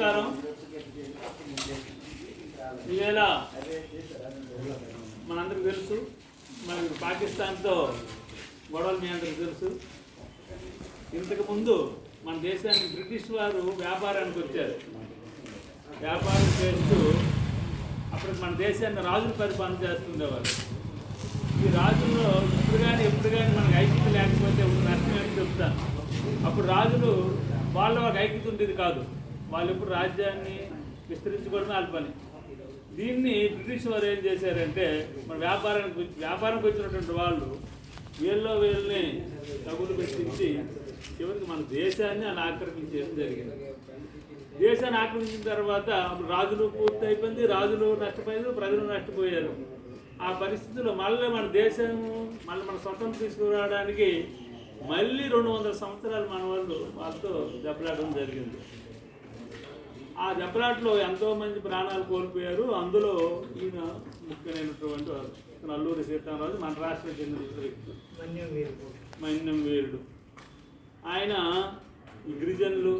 నమస్కారం. ఈవేళ మనందరికి తెలుసు మరి పాకిస్తాన్తో గొడవలు మీ అందరికి తెలుసు. ఇంతకుముందు మన దేశానికి బ్రిటిష్ వారు వ్యాపారానికి వచ్చారు. వ్యాపారం చేస్తూ అప్పుడు మన దేశాన్ని రాజులు పరిపాలన చేస్తుండేవారు. ఈ రాజుల్లో ఇప్పుడు కానీ ఎప్పుడు కానీ మనకు ఐక్యత లేకపోతే ఒక నష్టం అని చెప్తాను. అప్పుడు రాజులు వాళ్ళ ఒక ఐక్యత ఉండేది కాదు. వాళ్ళు ఇప్పుడు రాజ్యాన్ని విస్తరించుకోవడం వాళ్ళ పని. దీన్ని బ్రిటిష్ వారు ఏం చేశారంటే మన వ్యాపారానికి వచ్చి- వ్యాపారానికి వచ్చినటువంటి వాళ్ళు వీళ్ళలో వీళ్ళని డబ్బులు పెట్టించి చివరికి మన దేశాన్ని అలా ఆక్రమించేయడం జరిగింది. దేశాన్ని ఆక్రమించిన తర్వాత రాజులు పూర్తి అయిపోయింది రాజులు నష్టపోయారు ప్రజలు నష్టపోయారు. ఆ పరిస్థితుల్లో మళ్ళీ మన దేశం మళ్ళీ మన స్వతంత్రం తీసుకురావడానికి మళ్ళీ రెండు వందల సంవత్సరాలు మన వాళ్ళు వాళ్ళతో దెబ్బలాడడం జరిగింది. ఆ దెబ్బలాట్లో ఎంతో మంది ప్రాణాలు కోల్పోయారు. అందులో ఈయన ముఖ్యమైనటువంటి వారు నల్లూరి సీతారామరాజు మన రాష్ట్రం చెందిన వ్యక్తి మన్యం వీరుడు. ఆయన గిరిజనులు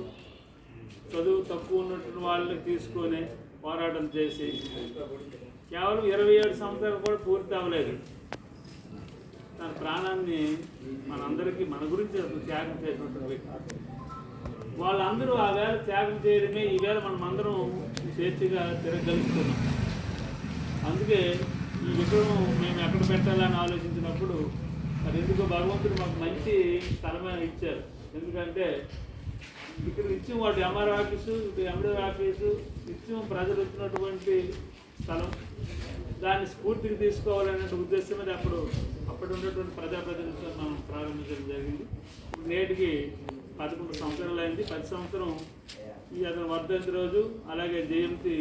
చదువు తక్కువ ఉన్నటువంటి వాళ్ళని తీసుకొని పోరాటం చేసి కేవలం ఇరవై ఏడు సంవత్సరాలు కూడా పూర్తి అవ్వలేదు. తన ప్రాణాన్ని మనందరికీ మన గురించి అసలు త్యాగం చేసినటువంటి వ్యక్తి. వాళ్ళందరూ ఆ వేళ త్యాగం చేయడమే ఈ వేళ మనం అందరం స్వేచ్ఛగా తిరగలుగుతున్నాం. అందుకే ఈ విగ్రహం మేము ఎక్కడ పెట్టాలని ఆలోచించినప్పుడు మరి ఎందుకో భగవంతుడు మాకు మంచి స్థలమైన ఇచ్చారు. ఎందుకంటే ఇక్కడ నిత్యం వాటి ఎంఆర్ ఆఫీసు ఇటు ఎండి ఆఫీసు నిత్యం ప్రజలు వచ్చినటువంటి స్థలం. దాన్ని స్ఫూర్తికి తీసుకోవాలనే ఉద్దేశం మీద అప్పుడు అప్పుడు ఉన్నటువంటి ప్రజాప్రతినిధులతో మనం ప్రారంభించడం జరిగింది. నేటికి పదకొండు సంవత్సరాలు అయింది. పది సంవత్సరం ఈ అతను వర్ధంతి రోజు అలాగే జయంతి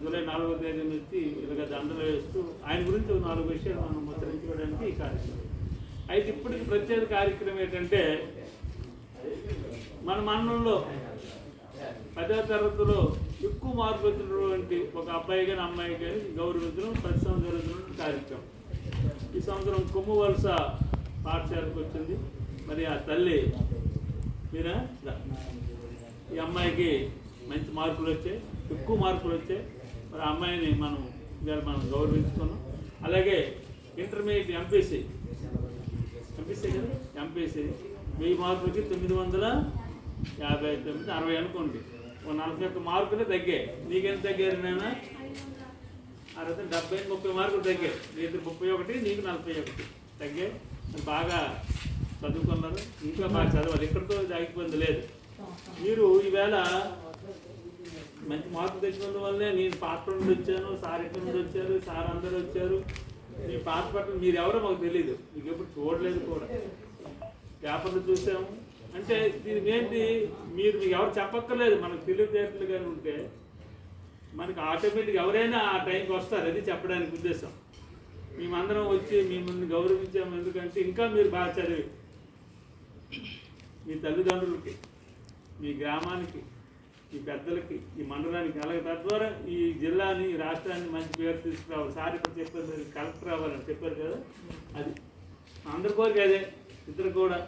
జూలై నాలుగో తేదీ నుంచి ఇలాగ దండలు వేస్తూ ఆయన గురించి ఒక నాలుగు విషయాలు మనం ముచ్చరించుకోవడానికి ఈ కార్యక్రమం. అయితే ఇప్పటికి ప్రత్యేక కార్యక్రమం ఏంటంటే మన మండలంలో పదో తరగతిలో ఎక్కువ మార్పు వచ్చినటువంటి ఒక అబ్బాయి కానీ అమ్మాయి కానీ గౌరవించడం ప్రతి సంవత్సరం జరుగుతున్న కార్యక్రమం. ఈ సంవత్సరం కొమ్ము వలస పాఠశాలకు వచ్చింది. మరి ఆ తల్లి మీరా? ఈ అమ్మాయికి మంచి మార్కులు వచ్చాయి ఎక్కువ మార్కులు వచ్చాయి. మరి ఆ అమ్మాయిని మనం ఇవాళ మనం గౌరవించుకున్నాం. అలాగే ఇంటర్మీడియట్ ఎంపీసీ. ఎంపీసీ కదా? ఎంపీసీ. వెయ్యి మార్కులకి తొమ్మిది వందల యాభై తొమ్మిది అరవై అనుకోండి. ఓ నలభై ఒక్క మార్కులే తగ్గాయి. నీకెంత తగ్గారు నాన్న అరవై డెబ్బై ముప్పై మార్కులు తగ్గాయి. నీకు ముప్పై ఒకటి నీకు నలభై ఒకటి. తగ్గాయి. బాగా చదువుకున్నారు. ఇంకా బాగా చదవాలి. ఎక్కడితో ఆగిపోయింది లేదు. మీరు ఈవేళ మంచి మార్కులు తెచ్చుకున్న వల్లే నేను పాత నుండి వచ్చాను సార్ ఎక్కడి నుండి వచ్చారు సార్ అందరూ వచ్చారు. మీ పాత పట్ల మీరు ఎవరో మాకు తెలియదు మీకు ఎప్పుడు చూడలేదు కూడా. పేపర్లు చూసాము. అంటే దీనికి ఏంటి మీరు మీకు ఎవరు చెప్పక్కర్లేదు. మనకు తెలివితేటలు కానీ ఉంటే మనకి ఆటోమేటిక్ ఎవరైనా ఆ టైంకి వస్తారు. అది చెప్పడానికి ఉద్దేశం. మేమందరం వచ్చి మిమ్మల్ని గౌరవించాము. ఎందుకంటే ఇంకా మీరు బాగా చదివి మీ తల్లిదండ్రులకి మీ గ్రామానికి ఈ పెద్దలకి ఈ మండలానికి అలాగే తద్వారా ఈ జిల్లాని ఈ రాష్ట్రాన్ని మంచి పేరు తీసుకురావాలి. సార్ ఇప్పుడు చెప్పారు కలెక్టర్ అవ్వాలని చెప్పారు కదా అది అందరి కోరిక అదే. ఇద్దరు కూడా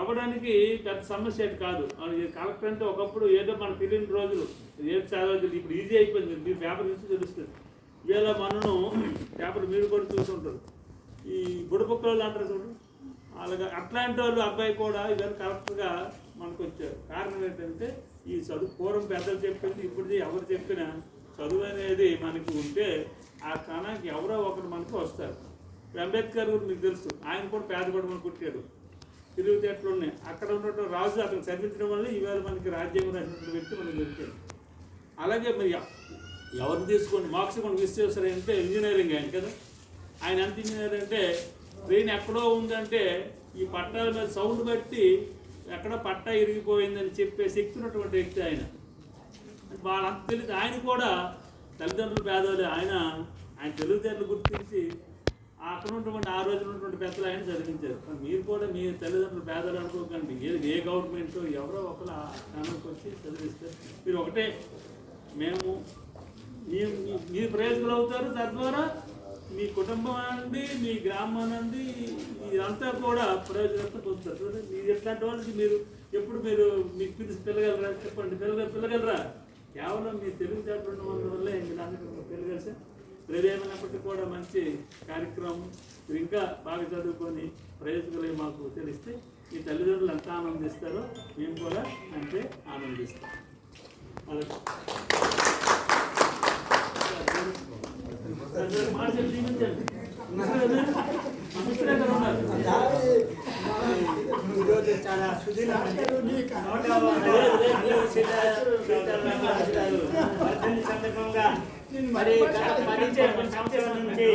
అవ్వడానికి పెద్ద సమస్య అది కాదు. కలెక్టర్ అంటే ఒకప్పుడు ఏదో మన తెలియని రోజులు ఏది చదవదు ఇప్పుడు ఈజీ అయిపోయింది. మీరు పేపర్ చూసి తెలుస్తుంది. ఇవాళ మనను పేపర్ మీరు కూడా చూసుంటారు ఈ బుడపక్కలు అంటారు చూడండి అలాగా అట్లాంటి వాళ్ళు అబ్బాయి కూడా ఇవన్నీ కరెక్ట్గా మనకు వచ్చారు. కారణం ఏంటంటే ఈ చదువు పూర్వం పెద్దలు చెప్పింది ఇప్పుడు ఎవరు చెప్పినా చదువు అనేది మనకి ఉంటే ఆ కణానికి ఎవరో ఒకరు మనకు వస్తారు. ఇప్పుడు అంబేద్కర్ గురించి మీకు తెలుసు ఆయన కూడా పేద కుటుంబం పుట్టాడు తెలివితేటలు ఉన్నాయి. అక్కడ ఉన్నటువంటి రాజు అతను చదివించడం వల్ల ఈవేళ మనకి రాజ్యాంగం రాసినటువంటి వ్యక్తి మనకు దొరికాడు. అలాగే మరి ఎవరు ఎవరిని తీసుకోండి మోక్షగుణ విశ్వేశ్వర అంటే ఇంజనీరింగ్ ఆయన కదా. ఆయన ఎంత ఇంజనీర్ అంటే ట్రైన్ ఎక్కడో ఉందంటే ఈ పట్టాల మీద సౌండ్ బట్టి ఎక్కడో పట్టా ఇరిగిపోయిందని చెప్పే శక్తి ఉన్నటువంటి వ్యక్తి ఆయన. వాళ్ళంత తెలియదు. ఆయన కూడా తల్లిదండ్రులు పేదవాళ్ళు ఆయన ఆయన తెలివితేటలు గుర్తించి అక్కడ ఉన్నటువంటి ఆ రోజున ఉన్నటువంటి పెద్దలు ఆయన చదివించారు మీరు కూడా మీ తల్లిదండ్రులు పేదలు అనుకోకండి. ఏది ఏ గవర్నమెంట్ ఎవరో ఒకరు ఆ స్థానానికి వచ్చి చదివిస్తారు మీరు ఒకటే. మేము మీ మీ- మీరు ప్రయోజకులు అవుతారు తద్వారా మీ కుటుంబం నుండి మీ గ్రామం నుండి ఇదంతా కూడా ప్రయోజనం పొందుతారు మీరు ఎట్లాంటి వాళ్ళకి మీరు ఎప్పుడు మీరు మీకు పిలిచి పిల్లగలరా చెప్పండి. పిల్లగ పిల్లగలరా కేవలం మీ తెలివితేటలు ఉన్న వల్లే మీరు అందరూ పిల్లగలిసి ఏదేమైనప్పటికీ కూడా మంచి కార్యక్రమం ఇంకా బాగా చదువుకొని ప్రయోజకులై మాకు తెలిస్తే మీ తల్లిదండ్రులు ఎంత ఆనందిస్తారో మేము కూడా అంతే ఆనందిస్తాం. అలా. మరి గత పది సంవత్సరాల నుంచి